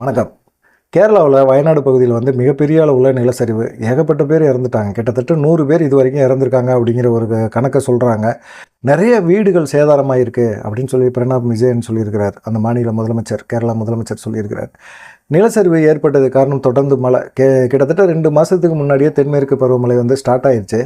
வணக்கம். கேரளாவில் வயநாடு பகுதியில் வந்து மிகப்பெரிய அளவுள்ள நிலச்சரிவு. ஏகப்பட்ட பேர் இறந்துட்டாங்க. கிட்டத்தட்ட நூறு பேர் இது வரைக்கும் இறந்துருக்காங்க அப்படிங்கிற ஒரு கணக்கை சொல்கிறாங்க நிறைய வீடுகள் சேதாரமாயிருக்கு அப்படின்னு சொல்லி பிரணாப் விஜயன் சொல்லியிருக்கிறார். அந்த மாநில முதலமைச்சர் கேரளா முதலமைச்சர் சொல்லியிருக்கிறார். நிலச்சரிவு ஏற்பட்டது காரணம் தொடர்ந்து மழை. கே கிட்டத்தட்ட ரெண்டு மாதத்துக்கு முன்னாடியே தென்மேற்கு பருவமழை வந்து ஸ்டார்ட் ஆயிடுச்சு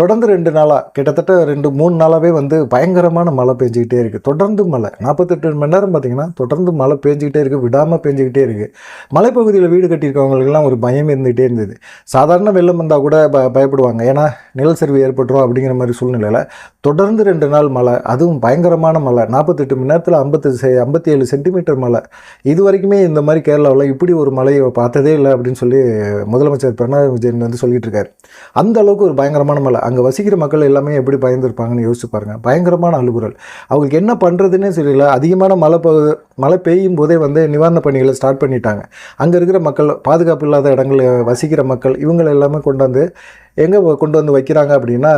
தொடர்ந்து ரெண்டு நாளாக கிட்டத்தட்ட ரெண்டு மூணு நாளாகவே வந்து பயங்கரமான மழை பெஞ்சிக்கிட்டே இருக்குது தொடர்ந்து மழை. நாற்பத்தெட்டு மணி நேரம் பார்த்தீங்கன்னா தொடர்ந்து மழை பெஞ்சிக்கிட்டே இருக்குது விடாமல் பெஞ்சிக்கிட்டே இருக்குது மலைப்பகுதியில் வீடு கட்டியிருக்கவங்களுக்கெல்லாம் ஒரு பயம் இருந்துகிட்டே இருந்தது. சாதாரண வெள்ளம் வந்தால் கூட ப பயப்படுவாங்க. ஏன்னா நிலச்சரிவு ஏற்பட்டுரும் அப்படிங்கிற மாதிரி சூழ்நிலையில் தொடர்ந்து ரெண்டு நாள் மழை அதுவும் பயங்கரமான மழை. நாற்பத்தெட்டு மணி நேரத்தில் ஐம்பத்து செ ஐம்பத்தி ஏழு சென்டிமீட்டர் மழை. இது வரைக்குமே இந்த மாதிரி கேரளாவில் இப்படி ஒரு மழையை பார்த்ததே இல்லை அப்படின்னு சொல்லி முதலமைச்சர் பிரணாப் விஜயன் வந்து சொல்லிட்டு இருக்காரு. அந்த அளவுக்கு ஒரு பயங்கரமான மழை. அங்கே வசிக்கிற மக்கள் எல்லாமே எப்படி பயந்துருப்பாங்கன்னு யோசிச்சு பாருங்கள் பயங்கரமான அழுகுறல் அவங்களுக்கு என்ன பண்ணுறதுன்னே தெரியல. அதிகமான மழை பெ மழை பெய்யும் போதே வந்து நிவாரண பணிகளை ஸ்டார்ட் பண்ணிட்டாங்க. அங்கே இருக்கிற மக்கள் பாதுகாப்பு இல்லாத இடங்களில் வசிக்கிற மக்கள் இவங்களை எல்லாமே கொண்டாந்து எங்கே கொண்டு வந்து வைக்கிறாங்க அப்படின்னா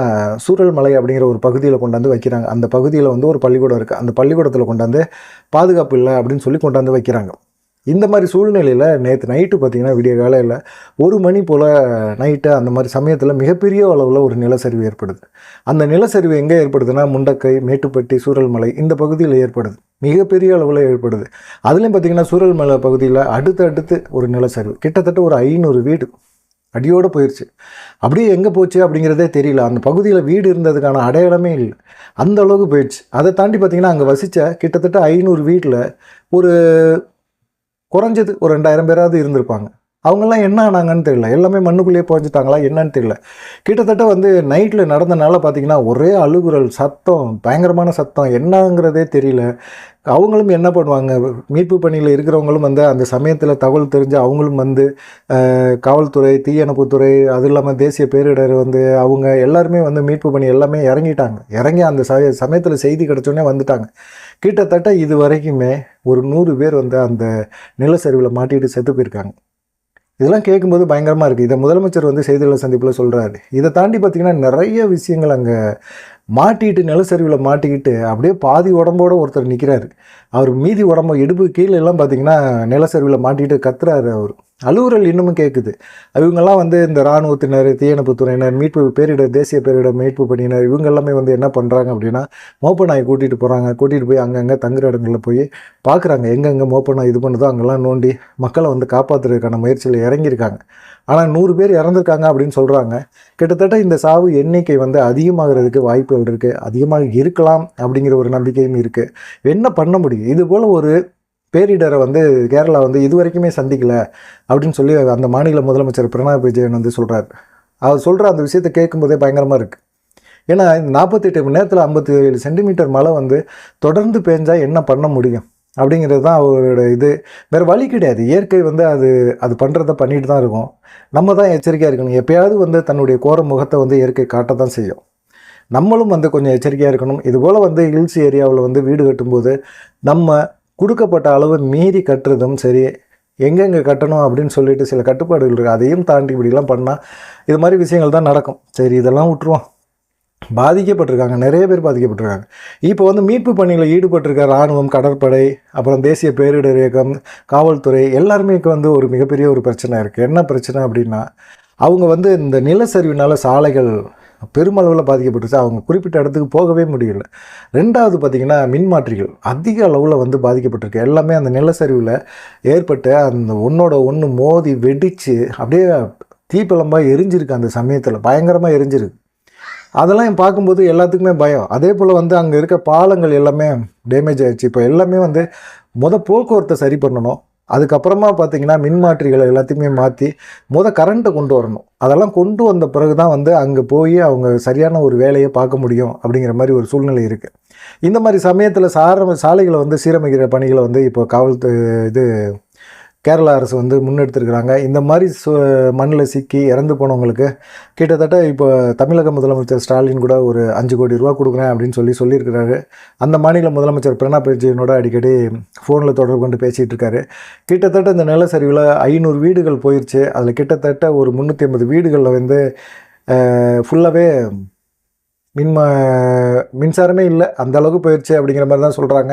சூழல் மலை அப்படிங்கிற ஒரு பகுதியில் கொண்டாந்து வைக்கிறாங்க. அந்த பகுதியில் வந்து ஒரு பள்ளிக்கூடம் இருக்குது அந்த பள்ளிக்கூடத்தில் கொண்டாந்து பாதுகாப்பு இல்லை அப்படின்னு சொல்லி கொண்டாந்து வைக்கிறாங்க. இந்த மாதிரி சூழ்நிலையில் நேற்று நைட்டு பார்த்தீங்கன்னா விடிய காலையில் ஒரு மணி போல் நைட்டு அந்த மாதிரி சமயத்தில் மிகப்பெரிய அளவில் ஒரு நிலச்சரிவு ஏற்படுது. அந்த நிலச்சரிவு எங்கே ஏற்படுதுன்னா முண்டக்கை மேட்டுப்பட்டி சூரல்மலை இந்த பகுதியில் ஏற்படுது. மிகப்பெரிய அளவில் ஏற்படுது. அதுலேயும் பார்த்திங்கன்னா சூரல்மலை பகுதியில் அடுத்து அடுத்து ஒரு நிலச்சரிவு. கிட்டத்தட்ட ஒரு ஐநூறு வீடு. அடியோடு போயிடுச்சு அப்படியே எங்கே போச்சு அப்படிங்கிறதே தெரியல. அந்த பகுதியில் வீடு இருந்ததுக்கான அடையாளமே இல்லை. அந்த அளவுக்கு போயிடுச்சு அதை தாண்டி பார்த்தீங்கன்னா அங்கே வசித்த கிட்டத்தட்ட ஐநூறு வீட்டில் ஒரு குறைஞ்சது ஒரு ரெண்டாயிரம் பேராவது இருந்திருப்பாங்க. அவங்கெல்லாம் என்ன ஆனாங்கன்னு தெரியல. எல்லாமே மண்ணுக்குள்ளேயே புகஞ்சிட்டாங்களா என்னன்னு தெரியல. கிட்டத்தட்ட வந்து நைட்டில் நடந்தனால பார்த்தீங்கன்னா ஒரே அழுகுரல் சத்தம் பயங்கரமான சத்தம் என்னங்கிறதே தெரியல. அவங்களும் என்ன பண்ணுவாங்க? மீட்பு பணியில் இருக்கிறவங்களும் வந்து அந்த சமயத்தில் தகவல் தெரிஞ்சு அவங்களும் வந்து காவல்துறை தீயணைப்புத்துறை அது இல்லாமல் தேசிய பேரிடர் வந்து அவங்க எல்லாருமே வந்து மீட்பு பணி எல்லாமே இறங்கிட்டாங்க. இறங்கி அந்த ச சமயத்தில் செய்தி கிடச்சோடனே வந்துட்டாங்க. கிட்டத்தட்ட இது வரைக்குமே ஒரு நூறு பேர் வந்து அந்த நிலச்சரிவில் மாட்டிட்டு செத்து போயிருக்காங்க. இதெல்லாம் கேட்கும்போது பயங்கரமாக இருக்குது இதை முதலமைச்சர் வந்து செய்தியாளர் சந்திப்பில் சொல்கிறாரு இதை தாண்டி பார்த்திங்கன்னா நிறைய விஷயங்கள் அங்கே மாட்டிக்கிட்டு நிலச்சரிவில் மாட்டிக்கிட்டு அப்படியே பாதி உடம்போட ஒருத்தர் நிற்கிறாரு அவர் மீதி உடம்பு இடுப்பு கீழே எல்லாம் பார்த்திங்கன்னா நிலச்சரிவில் மாட்டிக்கிட்டு கத்துறாரு அவர். அலுவலல் இன்னமும் கேட்குது இவங்கெல்லாம் வந்து இந்த இராணுவத்தினர் தீயணைப்புத்துறையினர் மீட்பு பேரிடர் தேசிய பேரிடர் மீட்பு பணியினர் இவங்க எல்லாமே வந்து என்ன பண்ணுறாங்க அப்படின்னா மோப்ப நாய் கூட்டிகிட்டு போகிறாங்க கூட்டிகிட்டு போய் அங்கங்கே தங்குற இடங்களில் போய் பார்க்குறாங்க எங்கெங்கே மோப்ப நாய் இது பண்ணுதோ அங்கெல்லாம் நோண்டி மக்களை வந்து காப்பாற்றுறதுக்கான முயற்சியில் இறங்கியிருக்காங்க. ஆனால் நூறு பேர் இறந்துருக்காங்க அப்படின்னு சொல்கிறாங்க கிட்டத்தட்ட இந்த சாவு எண்ணிக்கை வந்து அதிகமாகிறதுக்கு வாய்ப்புகள் இருக்குது அதிகமாக இருக்கலாம் அப்படிங்கிற ஒரு நம்பிக்கையும் இருக்குது என்ன பண்ண முடியும்? இது போல் ஒரு பேரிடரை வந்து கேரளா வந்து இது வரைக்குமே சந்திக்கல அப்படின்னு சொல்லி அந்த மாநில முதலமைச்சர் பிரணாப் விஜயன் வந்து சொல்கிறார் அவர் சொல்கிற அந்த விஷயத்தை கேட்கும்போதே பயங்கரமாக இருக்குது ஏன்னா இந்த நாற்பத்தெட்டு மணி நேரத்தில் ஐம்பத்தி ஏழு சென்டிமீட்டர் மழை வந்து தொடர்ந்து பெஞ்சால் என்ன பண்ண முடியும்? அப்படிங்கிறது தான் அவரோட இது. வேறு வழி கிடையாது. இயற்கை வந்து அது அது பண்ணுறத பண்ணிட்டு தான் இருக்கும். நம்ம தான் எச்சரிக்கையாக இருக்கணும். எப்பயாவது வந்து தன்னுடைய கோர முகத்தை வந்து இயற்கை காட்ட தான் செய்யும். நம்மளும் வந்து கொஞ்சம் எச்சரிக்கையாக இருக்கணும். இதுபோல் வந்து ஹில்ஸ் ஏரியாவில் வந்து வீடு கட்டும்போது நம்ம கொடுக்கப்பட்ட அளவு மீறி கட்டுறதும் சரி எங்கெங்கே கட்டணும் அப்படின்னு சொல்லிட்டு சில கட்டுப்பாடுகள் இருக்குது அதையும் தாண்டி இப்படிலாம் பண்ணால் இது மாதிரி விஷயங்கள் தான் நடக்கும். சரி இதெல்லாம் விட்டுருவோம். பாதிக்கப்பட்டிருக்காங்க. நிறைய பேர் பாதிக்கப்பட்டிருக்காங்க. இப்போ வந்து மீட்பு பணியில் ஈடுபட்டிருக்க இராணுவம் கடற்படை அப்புறம் தேசிய பேரிடர் இயக்கம் காவல்துறை எல்லாருமே வந்து ஒரு மிகப்பெரிய ஒரு பிரச்சனை இருக்குது என்ன பிரச்சனை அப்படின்னா அவங்க வந்து இந்த நிலச்சரிவினால சாலைகள் பெருமளவில் பாதிக்கப்பட்டுருச்சு அவங்க குறிப்பிட்ட இடத்துக்கு போகவே முடியல. ரெண்டாவது பார்த்திங்கன்னா மின்மாற்றிகள் அதிக அளவில் வந்து பாதிக்கப்பட்டிருக்கு. எல்லாமே அந்த நிலச்சரிவில் ஏற்பட்டு அந்த ஒன்றோட ஒன்று மோதி வெடித்து அப்படியே தீப்பிழம்பாக எரிஞ்சிருக்கு அந்த சமயத்தில். பயங்கரமாக எரிஞ்சிருக்கு. அதெல்லாம் பார்க்கும்போது எல்லாத்துக்குமே பயம். அதே போல் வந்து அங்கே இருக்க பாலங்கள் எல்லாமே டேமேஜ் ஆகிடுச்சு இப்போ எல்லாமே வந்து மொதல் போக்குவரத்தை சரி பண்ணணும். அதுக்கப்புறமா பார்த்தீங்கன்னா மின்மாற்றிகளை எல்லாத்தையுமே மாற்றி முத கரண்ட்டை கொண்டு வரணும். அதெல்லாம் கொண்டு வந்த பிறகு தான் வந்து அங்கே போய் அவங்க சரியான ஒரு வேலையை பார்க்க முடியும் அப்படிங்கிற மாதிரி ஒரு சூழ்நிலை இருக்குது இந்த மாதிரி சமயத்தில் சார சாலைகளை வந்து சீரமைக்கிற பணிகளை வந்து இப்போ காவல்துறை இது கேரளா அரசு வந்து முன்னெடுத்திருக்கிறாங்க. இந்த மாதிரி சு மண்ணில் சிக்கி இறந்து போனவங்களுக்கு கிட்டத்தட்ட இப்போ தமிழக முதலமைச்சர் ஸ்டாலின் கூட ஒரு அஞ்சு கோடி ரூபா கொடுக்குறேன் அப்படின்னு சொல்லி சொல்லியிருக்கிறாரு. அந்த மாநில முதலமைச்சர் பிரணாப் விஜயனோட அடிக்கடி ஃபோனில் தொடர்பு கொண்டு பேசிகிட்டு இருக்காரு. கிட்டத்தட்ட இந்த நிலச்சரிவில் ஐநூறு வீடுகள் போயிடுச்சு அதில் கிட்டத்தட்ட ஒரு முந்நூற்றி ஐம்பது வீடுகளில் வந்து ஃபுல்லாகவே மின்ம மின்சாரமே இல்லை. அந்த அளவுக்கு போயிடுச்சு அப்படிங்கிற மாதிரி தான் சொல்கிறாங்க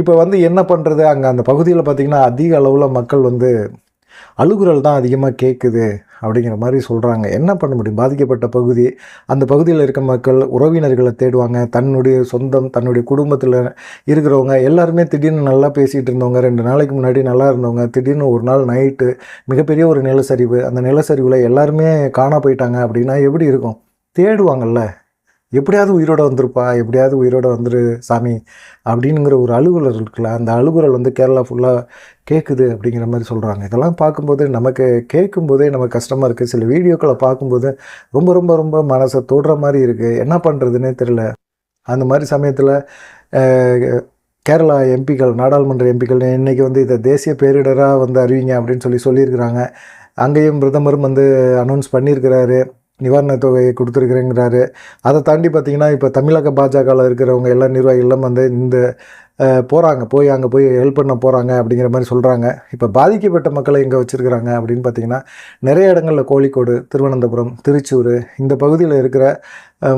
இப்போ வந்து என்ன பண்ணுறது அங்கே அந்த பகுதியில் பார்த்திங்கன்னா அதிக அளவில் மக்கள் வந்து அழுகுரல் தான் அதிகமாக கேட்குது அப்படிங்கிற மாதிரி சொல்கிறாங்க என்ன பண்ண முடியும்? பாதிக்கப்பட்ட பகுதி அந்த பகுதியில் இருக்க மக்கள் உறவினர்களை தேடுவாங்க. தன்னுடைய சொந்தம் தன்னுடைய குடும்பத்தில் இருக்கிறவங்க எல்லாருமே திடீர்னு நல்லா பேசிகிட்டு இருந்தவங்க ரெண்டு நாளைக்கு முன்னாடி நல்லா இருந்தவங்க திடீர்னு ஒரு நாள் நைட்டு மிகப்பெரிய ஒரு நிலச்சரிவு. அந்த நிலச்சரிவில் எல்லாருமே காணா போயிட்டாங்க அப்படின்னா எப்படி இருக்கும்? தேடுவாங்கல்ல. எப்படியாவது உயிரோட வந்திருப்பா எப்படியாவது உயிரோட வந்துரு சாமி அப்படிங்கிற ஒரு அழுகுரல் இருக்குல்ல அந்த அழுகுரல் வந்து கேரளா ஃபுல்லாக கேட்குது அப்படிங்கிற மாதிரி சொல்கிறாங்க இதெல்லாம் பார்க்கும்போது நமக்கு கேட்கும்போதே நமக்கு கஷ்டமாக இருக்குது சில வீடியோக்களை பார்க்கும்போது ரொம்ப ரொம்ப ரொம்ப மனசை தொடுற மாதிரி இருக்குது என்ன பண்ணுறதுன்னே தெரில அந்த மாதிரி சமயத்தில் கேரளா எம்பிக்கள் நாடாளுமன்ற எம்பிக்கள் இன்றைக்கி வந்து இதை தேசிய பேரிடராக வந்து அறிவிங்க அப்படின்னு சொல்லி சொல்லியிருக்கிறாங்க. அங்கேயும் பிரதமரும் வந்து அனௌன்ஸ் பண்ணியிருக்கிறாரு. நிவாரணத் தொகையை கொடுத்துருக்குறேங்கிறாரு. அதை தாண்டி பார்த்திங்கன்னா இப்போ தமிழக பாஜகவில் இருக்கிறவங்க எல்லா நிர்வாகிகளும் வந்து இந்த போகிறாங்க போய் அங்கே போய் ஹெல்ப் பண்ண போகிறாங்க அப்படிங்கிற மாதிரி சொல்கிறாங்க இப்போ பாதிக்கப்பட்ட மக்களை எங்கே வச்சுருக்கிறாங்க அப்படின்னு பார்த்தீங்கன்னா நிறைய இடங்களில் கோழிக்கோடு திருவனந்தபுரம் திருச்சூர் இந்த பகுதியில் இருக்கிற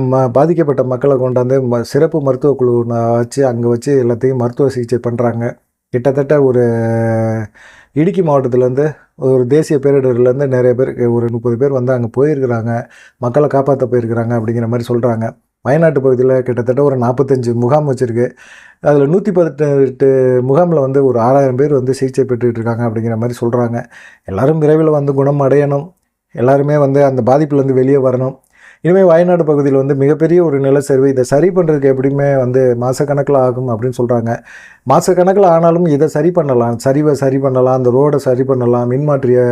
ம பாதிக்கப்பட்ட மக்களை கொண்டாந்து ம சிறப்பு மருத்துவ குழு வச்சு அங்கே வச்சு எல்லாத்தையும் மருத்துவ சிகிச்சை பண்ணுறாங்க கிட்டத்தட்ட ஒரு இடுக்கி மாவட்டத்துலேருந்து ஒரு தேசிய பேரிடர்லேருந்து நிறைய பேர் ஒரு முப்பது பேர் வந்து அங்கே போயிருக்கிறாங்க. மக்களை காப்பாற்ற போயிருக்கிறாங்க அப்படிங்கிற மாதிரி சொல்கிறாங்க வயநாட்டு பகுதியில் கிட்டத்தட்ட ஒரு நாற்பத்தஞ்சு முகாம் வச்சுருக்கு. அதில் நூற்றி பதினெட்டு முகாமில் வந்து ஒரு ஆறாயிரம் பேர் வந்து சிகிச்சை பெற்றுக்கிட்டு இருக்காங்க அப்படிங்கிற மாதிரி சொல்கிறாங்க எல்லோரும் விரைவில் வந்து குணம் அடையணும். எல்லாருமே வந்து அந்த பாதிப்புலேருந்து வெளியே வரணும். இனிமேல் வயநாடு பகுதியில் வந்து மிகப்பெரிய ஒரு நிலச்சரிவு இதை சரி பண்ணுறதுக்கு எப்படியுமே வந்து மாதக்கணக்கில் ஆகும் அப்படின்னு சொல்கிறாங்க மாதக்கணக்கில் ஆனாலும் இதை சரி பண்ணலாம். சரிவை சரி பண்ணலாம். அந்த ரோடை சரி பண்ணலாம். மின்மாற்றியை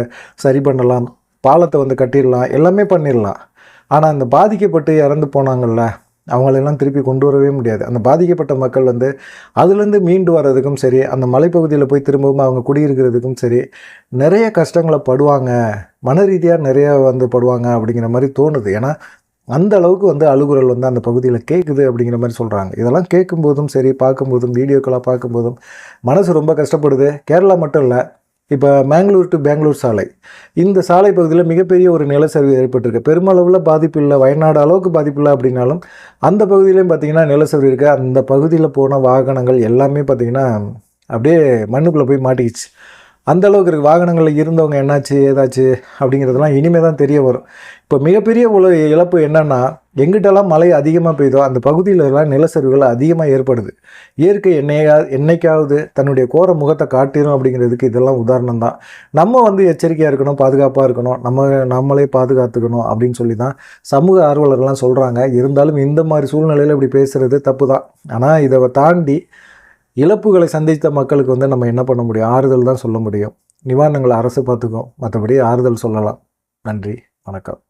சரி பண்ணலாம். பாலத்தை வந்து கட்டிடலாம். எல்லாமே பண்ணிடலாம். ஆனால் அந்த பாதிக்கப்பட்டு இறந்து போனாங்கள்ல அவங்களெல்லாம் திருப்பி கொண்டு வரவே முடியாது. அந்த பாதிக்கப்பட்ட மக்கள் வந்து அதுலேருந்து மீண்டு வர்றதுக்கும் சரி அந்த மலைப்பகுதியில் போய் திரும்பவும் அவங்க குடியிருக்கிறதுக்கும் சரி நிறைய கஷ்டங்களை படுவாங்க. மன ரீதியாக நிறைய வந்து படுவாங்க அப்படிங்கிற மாதிரி தோணுது. ஏன்னா அந்த அளவுக்கு வந்து அழுகுரல் வந்து அந்த பகுதியில் கேட்குது அப்படிங்கிற மாதிரி சொல்கிறாங்க இதெல்லாம் கேட்கும்போதும் சரி பார்க்கும்போதும் வீடியோக்களாக பார்க்கும்போதும் மனசு ரொம்ப கஷ்டப்படுது. கேரளா மட்டும் இல்லை இப்போ மேங்களூர் டு பெங்களூர் சாலை. இந்த சாலை பகுதியில் மிகப்பெரிய ஒரு நிலச்சரிவு ஏற்பட்டிருக்கு. பெருமளவில் பாதிப்பு இல்லை வயநாடு அளவுக்கு பாதிப்பு இல்லை அப்படின்னாலும் அந்த பகுதியிலையும் பார்த்திங்கன்னா நிலச்சரிவு இருக்குது அந்த பகுதியில் போன வாகனங்கள் எல்லாமே பார்த்திங்கன்னா அப்படியே மண்ணுக்குள்ளே போய் மாட்டிக்கிச்சு. அந்த அளவுக்கு இருக்குது வாகனங்களில் இருந்தவங்க என்னாச்சு ஏதாச்சு அப்படிங்கிறதெல்லாம் இனிமேல் தான் தெரிய வரும். இப்போ மிகப்பெரிய உல இழப்பு என்னென்னா எங்கிட்டெல்லாம் மழை அதிகமாக பெய்தோ அந்த பகுதியிலலாம் நிலச்சரிவுகள் அதிகமாக ஏற்படுது. இயற்கை என்னையா என்னைக்காவது தன்னுடைய கோர முகத்தை காட்டிடும் அப்படிங்கிறதுக்கு இதெல்லாம் உதாரணம் தான். நம்ம வந்து எச்சரிக்கையாக இருக்கணும் பாதுகாப்பாக இருக்கணும் நம்ம நம்மளே பாதுகாத்துக்கணும் அப்படின்னு சொல்லி தான் சமூக ஆர்வலர்லாம் சொல்கிறாங்க இருந்தாலும் இந்த மாதிரி சூழ்நிலையில் இப்படி பேசுகிறது தப்பு தான். ஆனால் இதை தாண்டி இழப்புகளை சந்தித்த மக்களுக்கு வந்து நம்ம என்ன பண்ண முடியும்? ஆறுதல் தான் சொல்ல முடியும். நிவாரணங்களை அரசு பார்த்துக்கும். மற்றபடி ஆறுதல் சொல்லலாம். நன்றி. வணக்கம்.